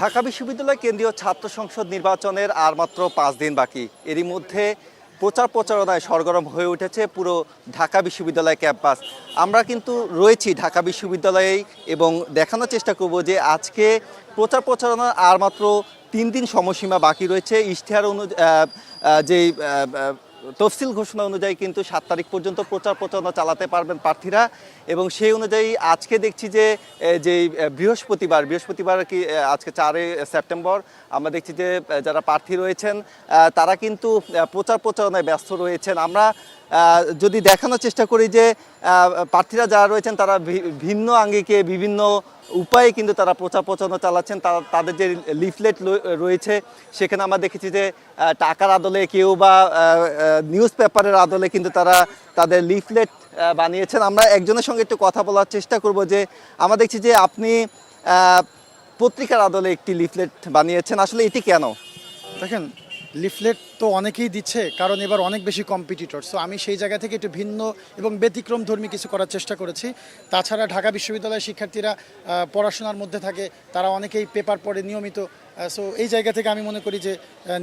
ঢাকা বিশ্ববিদ্যালয় কেন্দ্রীয় ছাত্র সংসদ নির্বাচনের আর মাত্র পাঁচ দিন বাকি। এরই মধ্যে প্রচার প্রচারণায় সরগরম হয়ে উঠেছে পুরো ঢাকা বিশ্ববিদ্যালয় ক্যাম্পাস। আমরা কিন্তু রয়েছি ঢাকা বিশ্ববিদ্যালয়েই এবং দেখানোর চেষ্টা করব যে আজকে প্রচার প্রচারণার আর মাত্র তিন দিন সময়সীমা বাকি রয়েছে। ইশতেহার অনু যে তফসিল ঘোষণা অনুযায়ী কিন্তু সাত তারিখ পর্যন্ত প্রচার প্রচারণা চালাতে পারবেন প্রার্থীরা। এবং সেই অনুযায়ী আজকে দেখছি যে যে বৃহস্পতিবার বৃহস্পতিবার কি আজকে চারই সেপ্টেম্বর আমরা দেখছি যে যারা প্রার্থী রয়েছেন তারা কিন্তু প্রচার প্রচারণায় ব্যস্ত রয়েছেন। আমরা যদি দেখানোর চেষ্টা করি যে প্রার্থীরা যারা রয়েছেন, তারা ভিন্ন আঙ্গিকে, বিভিন্ন উপায়ে কিন্তু তারা প্রচার প্রচারণা চালাচ্ছেন। তারা, তাদের যে লিফলেট রয়েছে, সেখানে আমরা দেখেছি যে টাকার আদলে কেউ বা নিউজ পেপারের আদলে কিন্তু তারা তাদের লিফলেট বানিয়েছেন। আমরা একজনের সঙ্গে একটু কথা বলার চেষ্টা করব যে, আমরা দেখছি যে আপনি পত্রিকার আদলে একটি লিফলেট বানিয়েছেন। আসলে এটি কেন? দেখেন, লিফলেট তো অনেকেই দিচ্ছে, কারণ এবার অনেক বেশি কম্পিটিটর সো আমি সেই জায়গা থেকে একটু ভিন্ন এবং ব্যতিক্রম ধর্মী কিছু করার চেষ্টা করেছি। তাছাড়া ঢাকা বিশ্ববিদ্যালয়ের শিক্ষার্থীরা পড়াশোনার মধ্যে থাকে, তারা অনেকেই পেপার পড়ে নিয়মিত। সো এই জায়গা থেকে আমি মনে করি যে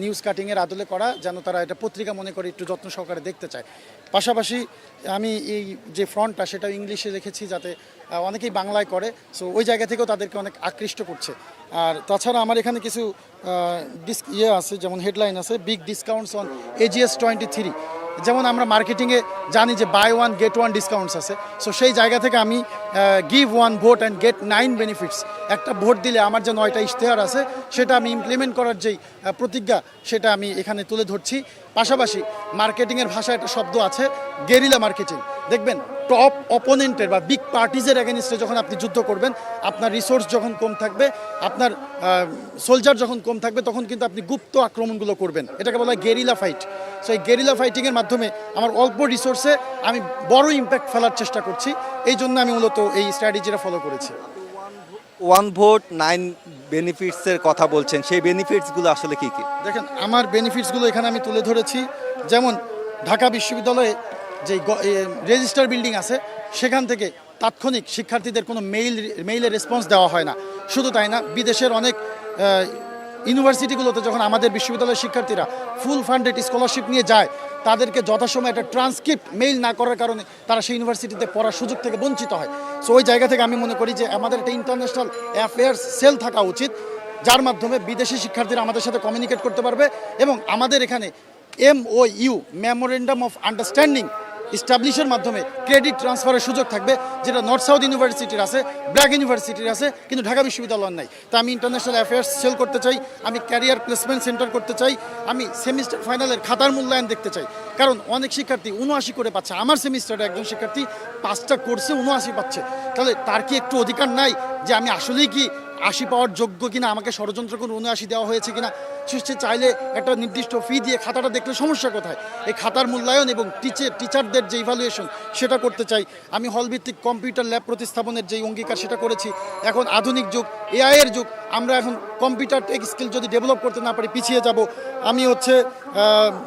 নিউজ কাটিংয়ের আদলে করা, যেন তারা এটা পত্রিকা মনে করে একটু যত্ন সহকারে দেখতে চায়। পাশাপাশি আমি এই যে ফ্রন্টটা সেটা ইংলিশে লিখেছি যাতে অনেকেই বাংলায় করে। সো ওই জায়গা থেকেও তাদেরকে অনেক আকৃষ্ট করছে। আর তাছাড়া আমার এখানে কিছু ডিস ইয়ে আছে, যেমন হেডলাইন আছে big discounts on AGS twenty three যেমন আমরা মার্কেটিংয়ে জানি যে buy one get one discounts আছে। সো সেই জায়গা থেকে আমি give one vote and get nine benefits একটা ভোট দিলে আমার যে নয়টা ইশতেহার আছে, সেটা আমি ইমপ্লিমেন্ট করার যেই প্রতিজ্ঞা, সেটা আমি এখানে তুলে ধরছি। পাশাপাশি মার্কেটিংয়ের ভাষায় একটা শব্দ আছে গেরিলা মার্কেটিং দেখবেন টপ অপোনেন্টের বা বিগ পার্টিজের এগেনিস্টে যখন আপনি যুদ্ধ করবেন আপনার রিসোর্স যখন কম থাকবে আপনার সোলজার যখন কম থাকবে তখন কিন্তু আপনি গুপ্ত আক্রমণগুলো করবেন। এটাকে বলা হয় গেরিলা ফাইট সো এই গেরিলা ফাইটিংয়ের মাধ্যমে আমার অল্প রিসোর্সে আমি বড় ইম্প্যাক্ট ফেলার চেষ্টা করছি। এই জন্য আমি মূলত এই স্ট্র্যাটেজিটা ফলো করেছি। ওয়ান ভোট নাইন বেনিফিটসের কথা বলছেন। সেই বেনিফিটসগুলো আসলে কী কী? দেখেন আমার বেনিফিটসগুলো এখানে আমি তুলে ধরেছি। যেমন ঢাকা বিশ্ববিদ্যালয়ে যে রেজিস্টার বিল্ডিং আছে, সেখান থেকে তাৎক্ষণিক শিক্ষার্থীদের কোনো মেইল মেইলে রেসপন্স দেওয়া হয় না। শুধু তাই না, বিদেশের অনেক ইউনিভার্সিটিগুলোতে যখন আমাদের বিশ্ববিদ্যালয়ের শিক্ষার্থীরা ফুল ফান্ডেড স্কলারশিপ নিয়ে যায়, তাদেরকে যথাসময়ে একটা ট্রান্সক্রিপ্ট মেইল না করার কারণে তারা সেই ইউনিভার্সিটিতে পড়ার সুযোগ থেকে বঞ্চিত হয়। সো ওই জায়গা থেকে আমি মনে করি যে আমাদের একটা ইন্টারন্যাশনাল অ্যাফেয়ার্স সেল থাকা উচিত, যার মাধ্যমে বিদেশি শিক্ষার্থীরা আমাদের সাথে কমিউনিকেট করতে পারবে এবং আমাদের এখানে M O U memorandum of understanding স্টাবলিশের মাধ্যমে ক্রেডিট ট্রান্সফারের সুযোগ থাকবে, যেটা নর্থ সাউথ ইউনিভার্সিটির আছে ব্র্যাক ইউনিভার্সিটির আছে, কিন্তু ঢাকা বিশ্ববিদ্যালয়ের নাই। তা আমি ইন্টারন্যাশনাল অ্যাফেয়ার্স সেল করতে চাই, আমি ক্যারিয়ার প্লেসমেন্ট সেন্টার করতে চাই, আমি সেমিস্টার ফাইনালের খাতার মূল্যায়ন দেখতে চাই। কারণ অনেক শিক্ষার্থী উনআশি করে পাচ্ছে, আমার সেমিস্টারে একজন শিক্ষার্থী পাঁচটা কোর্সে উনআশি পাচ্ছে। তাহলে তার কি একটু অধিকার নাই যে আমি আসলেই কি আশি পাওয়ার যোগ্য কিনা, আমাকে ষড়যন্ত্র করে উনআশি দেওয়া হয়েছে কিনা সে চাইলে একটা নির্দিষ্ট ফি দিয়ে খাতাটা দেখলে সমস্যা কোথায়? এই খাতার মূল্যায়ন এবং টিচার টিচারদের যে ইভ্যালুয়েশন সেটা করতে চাই। আমি হলভিত্তিক কম্পিউটার ল্যাব প্রতিস্থাপনের যে অঙ্গীকার সেটা করেছি। এখন আধুনিক যুগ এআইয়ের যুগ, আমরা এখন কম্পিউটার টেক স্কিল যদি ডেভেলপ করতে না পারি, পিছিয়ে যাব। আমি হচ্ছে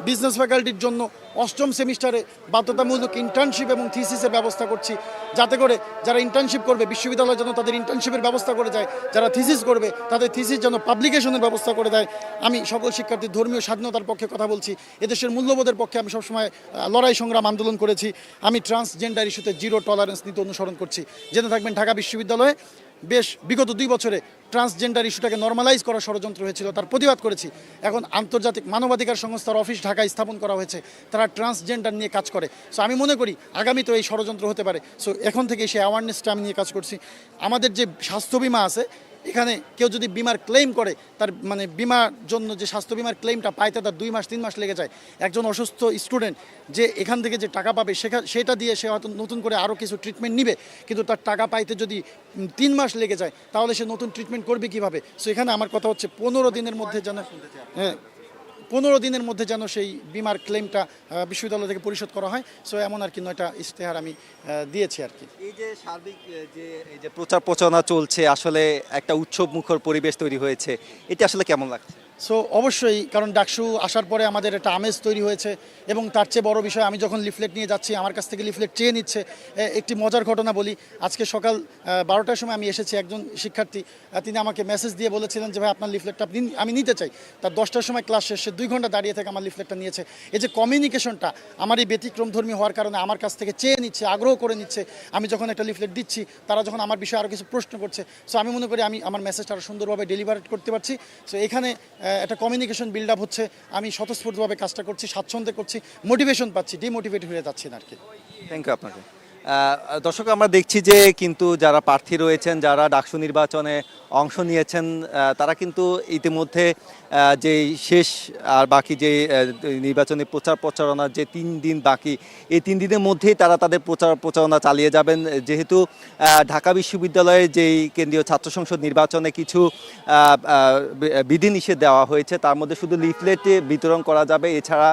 বিজনেস ফ্যাকাল্টির জন্য অষ্টম সেমিস্টারে বাধ্যতামূলক ইন্টার্নশিপ এবং থিসিসের ব্যবস্থা করছি। যাতে করে যারা ইন্টার্নশিপ করবে, বিশ্ববিদ্যালয় যেন তাদের ইন্টার্নশিপের ব্যবস্থা করে যায়, যারা থিসিস করবে, তাদের থিসিস যেন পাবলিকেশনের ব্যবস্থা করে দেয়। আমি সকল শিক্ষার্থীর ধর্মীয় স্বাধীনতার পক্ষে কথা বলছি, এদেশের মূল্যবোধের পক্ষে আমি সবসময় লড়াই সংগ্রাম আন্দোলন করেছি। আমি ট্রান্সজেন্ডার ইস্যুতে জিরো টলারেন্স নীতি অনুসরণ করছি। জেনে থাকবেন ঢাকা বিশ্ববিদ্যালয়ে বেশ বিগত দুই বছরে ট্রান্সজেন্ডার ইস্যুটাকে নর্মালাইজ করার ষড়যন্ত্র হয়েছিল, তার প্রতিবাদ করেছি। এখন আন্তর্জাতিক মানবাধিকার সংস্থার অফিস ঢাকায় স্থাপন করা হয়েছে, তারা ট্রান্সজেন্ডার নিয়ে কাজ করে। সো আমি মনে করি আগামীতেও এই ষড়যন্ত্র হতে পারে। সো এখন থেকে সেই অ্যাওয়ারনেসটা আমি নিয়ে কাজ করছি। আমাদের যে স্বাস্থ্য বিমা আছে এখানে কেউ যদি বিমার ক্লেম করে, তার মানে বিমার জন্য যে স্বাস্থ্য বিমার ক্লেমটা পাইতে তার দুই মাস, তিন মাস লেগে যায়। একজন অসুস্থ স্টুডেন্ট যে এখান থেকে যে টাকা পাবে, সেখা সেটা দিয়ে সে হয়তো নতুন করে আরও কিছু ট্রিটমেন্ট নিবে। কিন্তু তার টাকা পাইতে যদি তিন মাস লেগে যায়, তাহলে সে নতুন ট্রিটমেন্ট করবে কীভাবে? সো এখানে আমার কথা হচ্ছে, পনেরো দিনের মধ্যে যেন হ্যাঁ। পনেরো দিনের মধ্যে যেন সেই বিমার ক্লেমটা বিশ্ববিদ্যালয় থেকে পরিশোধ করা হয়। সো এমন আর কি নয়টা ইশতেহার আমি দিয়েছি আর কি। এই যে সার্বিক যে, এই যে প্রচার প্রচারণা চলছে, আসলে একটা উৎসব মুখর পরিবেশ তৈরি হয়েছে, এটা আসলে কেমন লাগছে? সো অবশ্যই, কারণ ডাকসু আসার পরে আমাদের একটা আমেজ তৈরি হয়েছে এবং তার চেয়ে বড় বিষয়, আমি যখন লিফলেট নিয়ে যাচ্ছি, আমার কাছ থেকে লিফলেট চেয়ে নিচ্ছে একটি মজার ঘটনা বলি। আজকে সকাল বারোটার সময় আমি এসেছি একজন শিক্ষার্থী তিনি আমাকে মেসেজ দিয়ে বলেছিলেন যে, ভাই, আপনার লিফলেটটা আপনি আমি নিতে চাই। তার দশটার সময় ক্লাস শেষে দুই ঘণ্টা দাঁড়িয়ে থেকে আমার লিফলেটটা নিয়েছে। এই যে কমিউনিকেশনটা আমার এই ব্যতিক্রমধর্মী হওয়ার কারণে আমার কাছ থেকে চেয়ে নিচ্ছে, আগ্রহ করে নিচ্ছে। আমি যখন একটা লিফলেট দিচ্ছি, তারা যখন আমার বিষয়ে আরও কিছু প্রশ্ন করছে সো আমি মনে করি আমি, আমার মেসেজটা আরও সুন্দরভাবে ডেলিভার করতে পারছি। সো এখানে একটা কমিউনিকেশন বিল্ড আপ হচ্ছে। আমি স্বতঃস্ফূর্তভাবে কাজটা করছি, স্বাচ্ছন্দ্যে করছি মোটিভেশন পাচ্ছি ডিমোটিভেট হয়ে যাচ্ছি আর কি। থ্যাংক ইউ আপনাকে। দর্শক, আমরা দেখছি যে কিন্তু যারা প্রার্থী রয়েছেন, যারা ডাকসু নির্বাচনে অংশ নিয়েছেন তারা কিন্তু ইতিমধ্যে যে শেষ আর বাকি যে নির্বাচনী প্রচার প্রচারণার যে তিন দিন বাকি, এই তিন দিনের মধ্যেই তারা তাদের প্রচার প্রচারণা চালিয়ে যাবেন। যেহেতু ঢাকা বিশ্ববিদ্যালয়ে যেই কেন্দ্রীয় ছাত্র সংসদ নির্বাচনে কিছু বিধিনিষেধ দেওয়া হয়েছে, তার মধ্যে শুধু লিফলেট বিতরণ করা যাবে। এছাড়া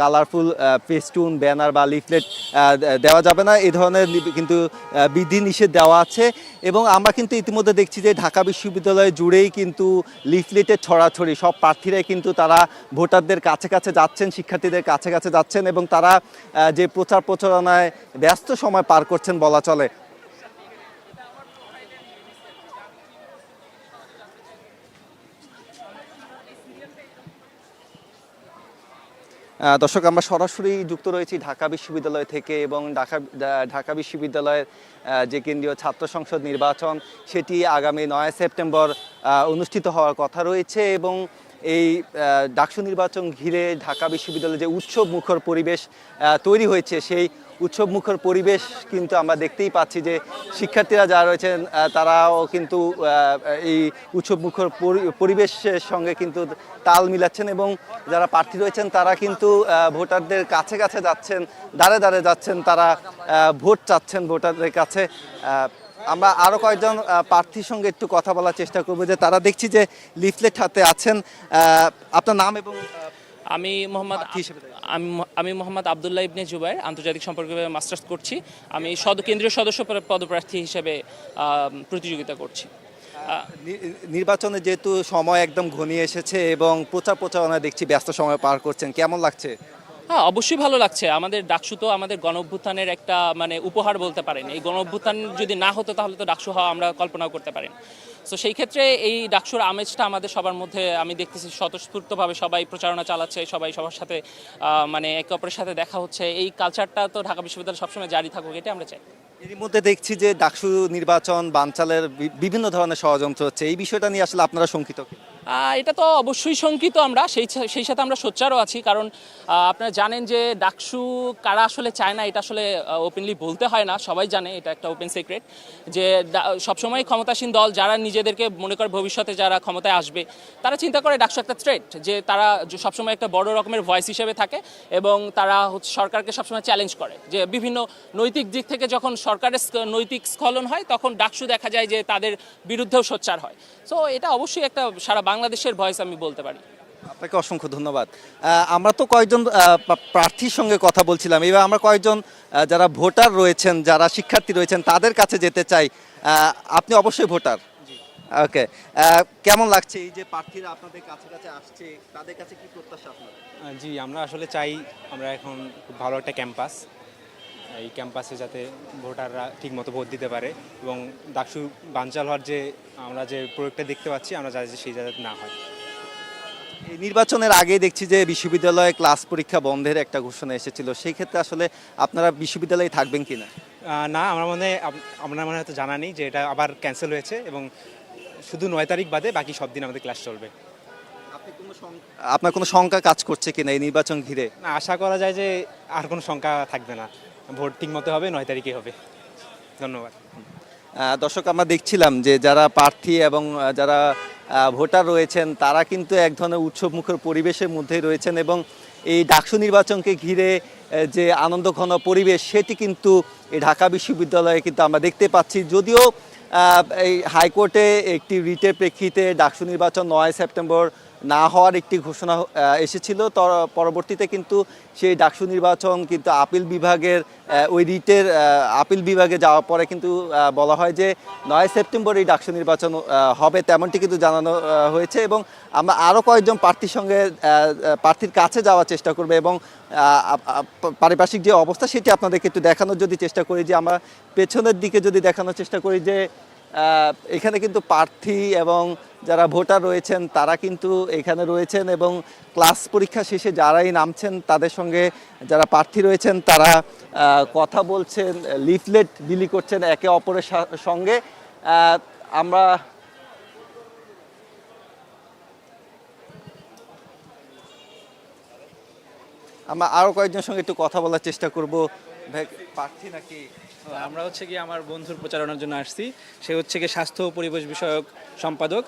কালারফুল ফেস্টুন, ব্যানার বা লিফলেট দেওয়া যাবে না। ধরনের কিন্তু আহ, বিধিনিষেধ দেওয়া আছে এবং আমরা কিন্তু ইতিমধ্যে দেখছি যে ঢাকা বিশ্ববিদ্যালয় জুড়েই কিন্তু লিফলেটের ছড়াছড়ি। সব প্রার্থীরাই কিন্তু তারা ভোটারদের কাছে কাছে যাচ্ছেন শিক্ষার্থীদের কাছে কাছে যাচ্ছেন এবং তারা যে প্রচার প্রচারণায় ব্যস্ত সময় পার করছেন বলা চলে। দর্শক, আমরা সরাসরি যুক্ত রয়েছি ঢাকা বিশ্ববিদ্যালয় থেকে এবং ঢাকা ঢাকা বিশ্ববিদ্যালয়ের যে কেন্দ্রীয় ছাত্র সংসদ নির্বাচন, সেটি আগামী নয় সেপ্টেম্বর অনুষ্ঠিত হওয়ার কথা রয়েছে এবং এই ডাকসু নির্বাচন ঘিরে ঢাকা বিশ্ববিদ্যালয়ে যে উৎসব মুখর পরিবেশ তৈরি হয়েছে, সেই উৎসব মুখর পরিবেশ কিন্তু আমরা দেখতেই পাচ্ছি যে শিক্ষার্থীরা যারা রয়েছেন তারাও কিন্তু এই উৎসব মুখর পরিবেশের সঙ্গে কিন্তু তাল মিলাচ্ছেন এবং যারা প্রার্থী রয়েছেন, তারা কিন্তু ভোটারদের কাছে কাছে যাচ্ছেন দাঁড়ে দাঁড়ে যাচ্ছেন, তারা ভোট চাচ্ছেন ভোটারদের কাছে। আমরা আরও কয়েকজন প্রার্থীর সঙ্গে একটু কথা বলার চেষ্টা করব যে তারা দেখছি যে লিফলেট হাতে আছেন। আপনার নাম এবং আমি মোহাম্মদ আমি মোহাম্মদ আবদুল্লাহ ইবনে জুবাইর আন্তর্জাতিক সম্পর্ক মাস্টার্স করছি। আমি সদ কেন্দ্রীয় সদস্য পদপ্রার্থী হিসেবে প্রতিযোগিতা করছি। নির্বাচনে যেহেতু সময় একদম ঘনিয়ে এসেছে এবং প্রচার প্রচারণা দেখছি ব্যস্ত সময় পার করছেন কেমন লাগছে? হ্যাঁ অবশ্যই ভালো লাগছে। আমাদের ডাকসু তো আমাদের গণ অভ্যুত্থানের একটা মানে উপহার বলতে পারেন। এই গণ অভ্যুত্থান যদি না হতো, তাহলে তো ডাকসু হওয়া আমরা কল্পনাও করতে পারেন তো সেই ক্ষেত্রে এই ডাকসুর আমেজটা আমাদের সবার মধ্যে, আমি দেখতেছি, স্বতঃস্ফূর্তভাবে সবাই প্রচারণা চালাচ্ছে, সবাই সবার সাথে মানে একে অপরের সাথে দেখা হচ্ছে। এই কালচারটা তো ঢাকা বিশ্ববিদ্যালয় সবসময় জারি থাকুক এটা আমরা চাই। এর মধ্যে দেখছি যে ডাকসু নির্বাচন, বানচালের বিভিন্ন ধরনের ষড়যন্ত্র হচ্ছে। এই বিষয়টা নিয়ে আসলে আপনারা শঙ্কিত এটা তো অবশ্যই শঙ্কিত আমরা। সেই সেই সাথে আমরা সোচ্চারও আছি, কারণ আপনারা জানেন যে ডাকসু কারা আসলে চায় না, এটা আসলে ওপেনলি বলতে হয় না, সবাই জানে, এটা একটা ওপেন সিক্রেট যে সবসময় ক্ষমতাসীন দল যারা নিজেদেরকে মনে করে ভবিষ্যতে যারা ক্ষমতায় আসবে, তারা চিন্তা করে ডাকসু একটা থ্রেট যে তারা সবসময় একটা বড় রকমের ভয়েস হিসেবে থাকে এবং তারা হচ্ছে সরকারকে সবসময় চ্যালেঞ্জ করে, যে বিভিন্ন নৈতিক দিক থেকে যখন সরকারের নৈতিক স্খলন হয়, তখন ডাকসু দেখা যায় যে তাদের বিরুদ্ধেও সোচ্চার হয়। সো এটা অবশ্যই একটা সারা বাংলাদেশের ভয়েস আমি বলতে পারি। আপনাকে অসংখ্য ধন্যবাদ। আমরা তো কয়েকজন প্রার্থীর সঙ্গে কথা বলছিলাম। এবার আমরা কয়েকজন যারা ভোটার রয়েছেন যারা শিক্ষার্থী রয়েছেন তাদের কাছে যেতে চাই। আপনি অবশ্যই ভোটার। ওকে। কেমন লাগছে এই যে প্রার্থীরা আপনাদের কাছে কাছে আসছে? তাদের কাছে কি প্রত্যাশা আপনার জি আমরা আসলে চাই আমরা এখন খুব ভালো একটা ক্যাম্পাস। এই ক্যাম্পাসে যাতে ভোটাররা ঠিকমতো ভোট দিতে পারে এবং ডাকসু বানচাল হওয়ার যে আমরা যে প্রয়োগটা দেখতে পাচ্ছি আমরা চাই যে সেই যাতে না হয়। এই নির্বাচনের আগেই দেখছি যে বিশ্ববিদ্যালয়ে ক্লাস পরীক্ষা বন্ধের একটা ঘোষণা এসেছিল। সেই ক্ষেত্রে আসলে আপনারা বিশ্ববিদ্যালয়ে থাকবেন কি না না আমার মনে হয় আপনার মনে হয়তো জানা নেই যে এটা আবার ক্যান্সেল হয়েছে এবং শুধু নয় তারিখ বাদে বাকি সব দিন আমাদের ক্লাস চলবে। আপনি কোনো আপনার কোনো শঙ্কা কাজ করছে কিনা এই নির্বাচন ঘিরে? না আশা করা যায় যে আর কোনো শঙ্কা থাকবে না। ভোট ঠিকমতো হবে, নয় তারিখে হবে। ধন্যবাদ। দর্শক, আমরা দেখছিলাম যে যারা প্রার্থী এবং যারা ভোটার রয়েছেন, তারা কিন্তু এক ধরনের উৎসবমুখর পরিবেশের মধ্যেই রয়েছেন এবং এই ডাকসু নির্বাচনকে ঘিরে যে আনন্দঘন পরিবেশ, সেটি কিন্তু এই ঢাকা বিশ্ববিদ্যালয়ে কিন্তু আমরা দেখতে পাচ্ছি। যদিও এই হাইকোর্টে একটি রিটের প্রেক্ষিতে ডাকসু নির্বাচন নয় সেপ্টেম্বর না হওয়ার একটি ঘোষণা এসেছিল। পরবর্তীতে কিন্তু সেই ডাকসু নির্বাচন কিন্তু আপিল বিভাগের ওই রিটের আপিল বিভাগে যাওয়ার পরে কিন্তু বলা হয় যে নয় সেপ্টেম্বর এই ডাকসু নির্বাচন হবে তেমনটি কিন্তু জানানো হয়েছে এবং আমরা আরও কয়েকজন প্রার্থীর সঙ্গে প্রার্থীর কাছে যাওয়ার চেষ্টা করবে এবং পারিপার্শ্বিক যে অবস্থা সেটি আপনাদেরকে একটু দেখানোর যদি চেষ্টা করি যে আমরা পেছনের দিকে যদি দেখানোর চেষ্টা করি যে এখানে কিন্তু প্রার্থী এবং যারা ভোটার রয়েছেন, তারা কিন্তু এখানে রয়েছেন এবং ক্লাস পরীক্ষা শেষে যারাই নামছেন, তাদের সঙ্গে যারা প্রার্থী রয়েছেন, তারা কথা বলছেন, লিফলেট বিলি করছেন একে অপরের সঙ্গে। আমরা আমরা আরও কয়েকজনের সঙ্গে একটু কথা বলার চেষ্টা করব। প্রার্থী নাকি? আমরা হচ্ছে কি আমার বন্ধুর প্রচারণার জন্য আসছি। সে হচ্ছে কি স্বাস্থ্য ও পরিবেশ বিষয়ক সম্পাদক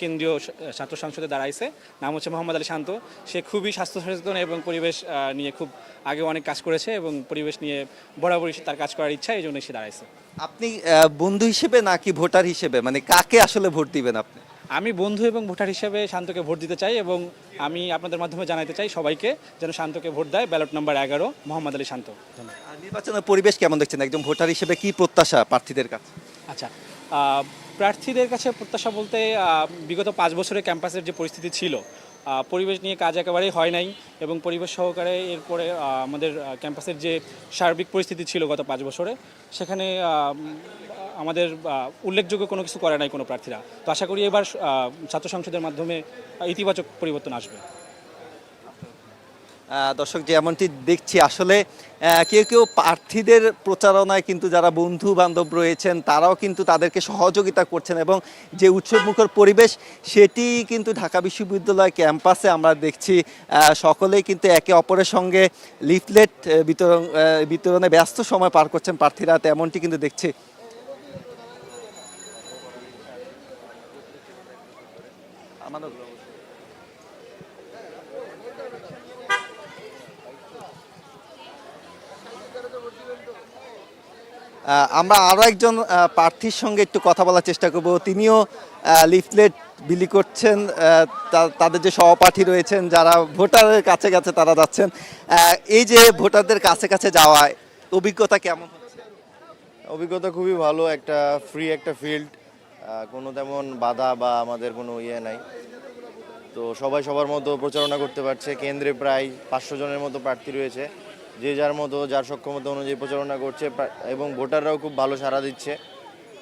কেন্দ্রীয় ছাত্র সংসদে দাঁড়াইছে। নাম হচ্ছে মোহাম্মদ আলী শান্ত। সে খুবই স্বাস্থ্য সচেতন এবং পরিবেশ নিয়ে খুব আগে অনেক কাজ করেছে এবং পরিবেশ নিয়ে বরাবরই তার কাজ করার ইচ্ছা এই জন্য সে দাঁড়াইছে। আপনি বন্ধু হিসেবে নাকি ভোটার হিসেবে? মানে কাকে আসলে ভোট দিবেন আপনি? আমি বন্ধু এবং ভোটার হিসেবে শান্তকে ভোট দিতে চাই এবং আমি আপনাদের মাধ্যমে জানাতে চাই সবাইকে যেন শান্তকে ভোট দেয় ব্যালট নাম্বার এগারো মোহাম্মদ আলী শান্ত। নির্বাচনের পরিবেশ কেমন দেখছেন? একজন ভোটার হিসেবে কি প্রত্যাশা প্রার্থীদের কাছে? আচ্ছা প্রার্থীদের কাছে প্রত্যাশা বলতে বিগত পাঁচ বছরে ক্যাম্পাসের যে পরিস্থিতি ছিল পরিবেশ নিয়ে কাজ একেবারেই হয় নাই এবং পরিবেশ সহকারে এরপরে আমাদের ক্যাম্পাসের যে সার্বিক পরিস্থিতি ছিল গত পাঁচ বছরে সেখানে আমাদের উল্লেখযোগ্য কোনো কিছু করে নাই কোনো প্রার্থীরা। তো আশা করি এবার ছাত্র সংসদের মাধ্যমে ইতিবাচক পরিবর্তন আসবে। দর্শক যেমনটি দেখছি, আসলে কেউ কেউ প্রার্থীদের প্রচারণায় কিন্তু যারা বন্ধু বান্ধব রয়েছেন, তারাও কিন্তু তাদেরকে সহযোগিতা করছেন এবং যে উৎসবমুখর পরিবেশ, সেটি কিন্তু ঢাকা বিশ্ববিদ্যালয় ক্যাম্পাসে আমরা দেখছি। সকলেই কিন্তু একে অপরের সঙ্গে লিফলেট বিতরণ বিতরণে ব্যস্ত সময় পার করছেন প্রার্থীরা, তেমনটি কিন্তু দেখছি। আমরা আরও একজন প্রার্থীর সঙ্গে একটু কথা বলার চেষ্টা করব। তিনিও লিফলেট বিলি করছেন তাদের যে সহপাঠী রয়েছেন, যারা ভোটারের কাছে কাছে তারা যাচ্ছেন এই যে ভোটারদের কাছে কাছে যাওয়ায় অভিজ্ঞতা কেমন অভিজ্ঞতা খুবই ভালো, একটা ফ্রি একটা ফিল্ড কোনো তেমন বাধা বা আমাদের কোনো ইয়ে নাই। তো সবাই সবার মতো প্রচারণা করতে পারছে, কেন্দ্রে প্রায় পাঁচশো জনের মতো প্রার্থী রয়েছে। যে যার মতো যার সক্ষমতা অনুযায়ী প্রচারণা করছে এবং ভোটাররাও খুব ভালো সাড়া দিচ্ছে।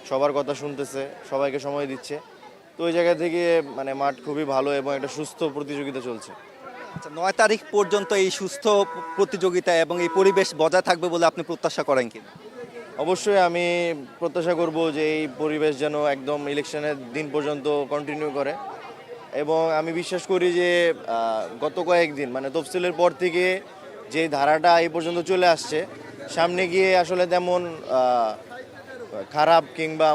সবার কথা শুনতেছে সবাইকে সময় দিচ্ছে। তো ওই জায়গা থেকে মানে মাঠ খুবই ভালো এবং একটা সুস্থ প্রতিযোগিতা চলছে। আচ্ছা নয় তারিখ পর্যন্ত এই সুস্থ প্রতিযোগিতা এবং এই পরিবেশ বজায় থাকবে বলে আপনি প্রত্যাশা করেন কি? অবশ্যই আমি প্রত্যাশা করব যে এই পরিবেশ যেন একদম ইলেকশনের দিন পর্যন্ত কন্টিনিউ করে। এবং আমি বিশ্বাস করি যে গত কয়েকদিন মানে তফসিলের পর থেকে যে ধারাটা এই পর্যন্ত চলে আসছে, সামনে গিয়ে আসলে তেমন খারাপ কিংবা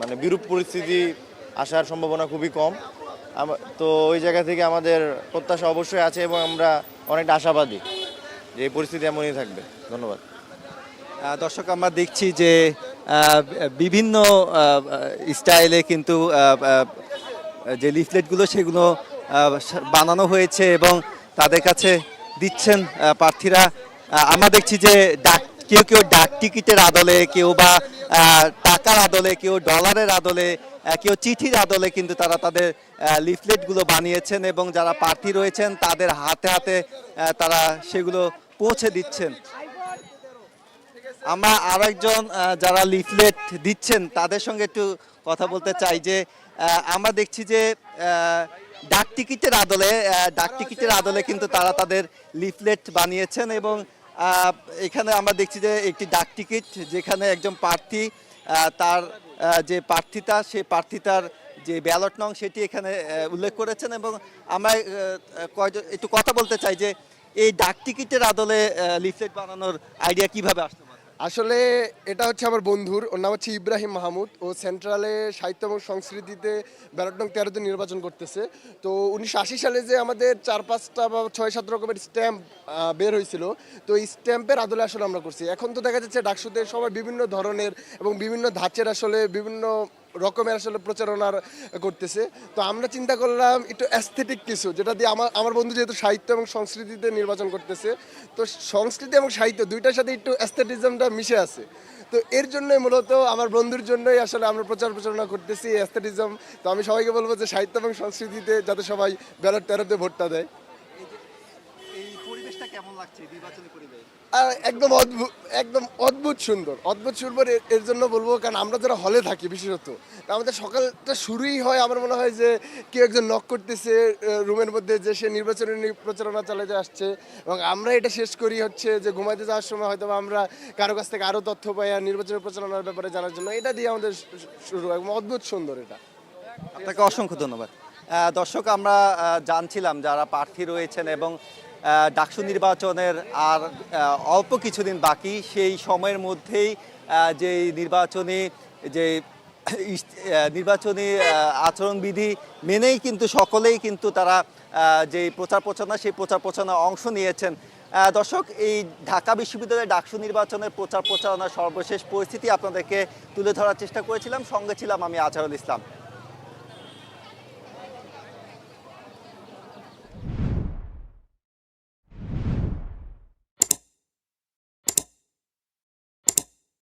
মানে বিরূপ পরিস্থিতি আসার সম্ভাবনা খুবই কম। তো ওই জায়গা থেকে আমাদের প্রত্যাশা অবশ্যই আছে এবং আমরা অনেকটা আশাবাদী যে এই পরিস্থিতি এমনই থাকবে। ধন্যবাদ। দর্শক, আমরা দেখছি যে বিভিন্ন স্টাইলে কিন্তু যে লিফলেটগুলো সেগুলো বানানো হয়েছে এবং তাদের কাছে দিচ্ছেন প্রার্থীরা। আমরা দেখছি যে ডাক কেউ কেউ ডাক টিকিটের আদলে, কেউ বা টাকার আদলে, কেউ ডলারের আদলে কেউ চিঠির আদলে কিন্তু তারা তাদের লিফলেটগুলো বানিয়েছেন এবং যারা প্রার্থী রয়েছেন, তাদের হাতে হাতে তারা সেগুলো পৌঁছে দিচ্ছেন। আমরা আরেকজন যারা লিফলেট দিচ্ছেন, তাদের সঙ্গে একটু কথা বলতে চাই যে আমরা দেখছি যে ডাক টিকিটের আদলে ডাক টিকিটের আদলে কিন্তু তারা তাদের লিফলেট বানিয়েছেন এবং এখানে আমরা দেখছি যে একটি ডাক টিকিট যেখানে একজন প্রার্থী তার যে প্রার্থিতা সেই প্রার্থিতার যে ব্যালট নং সেটি এখানে উল্লেখ করেছেন এবং আমরা কয়জন একটু কথা বলতে চাই যে এই ডাক টিকিটের আদলে লিফলেট বানানোর আইডিয়া কীভাবে আসতে আসলে এটা হচ্ছে আমার বন্ধুর, ওর নাম হচ্ছে ইব্রাহিম মাহমুদ। ও সেন্ট্রালে সাহিত্য এবং সংস্কৃতিতে ব্যালট নং তেরোতে নির্বাচন করতেছে। তো উনিশশো আশি সালে যে আমাদের চার পাঁচটা বা ছয় সাত রকমের স্ট্যাম্প বের হয়েছিল, তো এই স্ট্যাম্পের আদলে আসলে আমরা করছি। এখন তো দেখা যাচ্ছে ডাকসুতে সবাই বিভিন্ন ধরনের এবং বিভিন্ন ধাঁচের আসলে বিভিন্ন রকমের আসলে প্রচারণার করতেছে। তো আমরা চিন্তা করলাম একটু অ্যাস্থেটিক কিছু, যেটা দিয়ে আমার আমার বন্ধু যেহেতু সাহিত্য এবং সংস্কৃতিতে নির্বাচন করতেছে, তো সংস্কৃতি এবং সাহিত্য দুইটার সাথে একটু অ্যাস্থেটিজমটা মিশে আছে। তো এর জন্যই মূলত আমার বন্ধুর জন্যই আসলে আমরা প্রচার প্রচারণা করতেছি অ্যাস্থেটিজম তো আমি সবাইকে বলব যে সাহিত্য এবং সংস্কৃতিতে যাতে সবাই ব্যালট তেরোতে ভোটটা দেয়। এই পরিবেশটা কেমন লাগছে আর একদম অদ্ভুত একদম অদ্ভুত সুন্দর। অদ্ভুত সুন্দর এর- জন্য বলব, কারণ আমরা যারা হলে থাকি বিশেষত আমাদের সকালটা শুরুই হয়, আমার মনে হয় যে কেউ একজন নক করতেছে রুমের মধ্যে যে সে নির্বাচনী প্রচারণা চালাতে আসছে, এবং আমরা এটা শেষ করি হচ্ছে যে ঘুমাইতে যাওয়ার সময় হয়তো আমরা কারও কাছ থেকে আরও তথ্য পাই আর নির্বাচনী প্রচারণার ব্যাপারে জানার জন্য। এটা দিয়ে আমাদের শুরু হয় অদ্ভুত সুন্দর এটা। আপনাকে অসংখ্য ধন্যবাদ। দর্শক, আমরা জানছিলাম যারা প্রার্থী রয়েছেন এবং ডাকসু নির্বাচনের আর অল্প কিছুদিন বাকি, সেই সময়ের মধ্যেই যে নির্বাচনী যে নির্বাচনী আচরণবিধি মেনেই কিন্তু সকলেই কিন্তু তারা যে প্রচার প্রচারণা, সেই প্রচার প্রচারণায় অংশ নিয়েছেন। দর্শক, এই ঢাকা বিশ্ববিদ্যালয়ের ডাকসু নির্বাচনের প্রচার প্রচারণার সর্বশেষ পরিস্থিতি আপনাদেরকে তুলে ধরার চেষ্টা করেছিলাম। সঙ্গে ছিলাম আমি আজহারুল ইসলাম।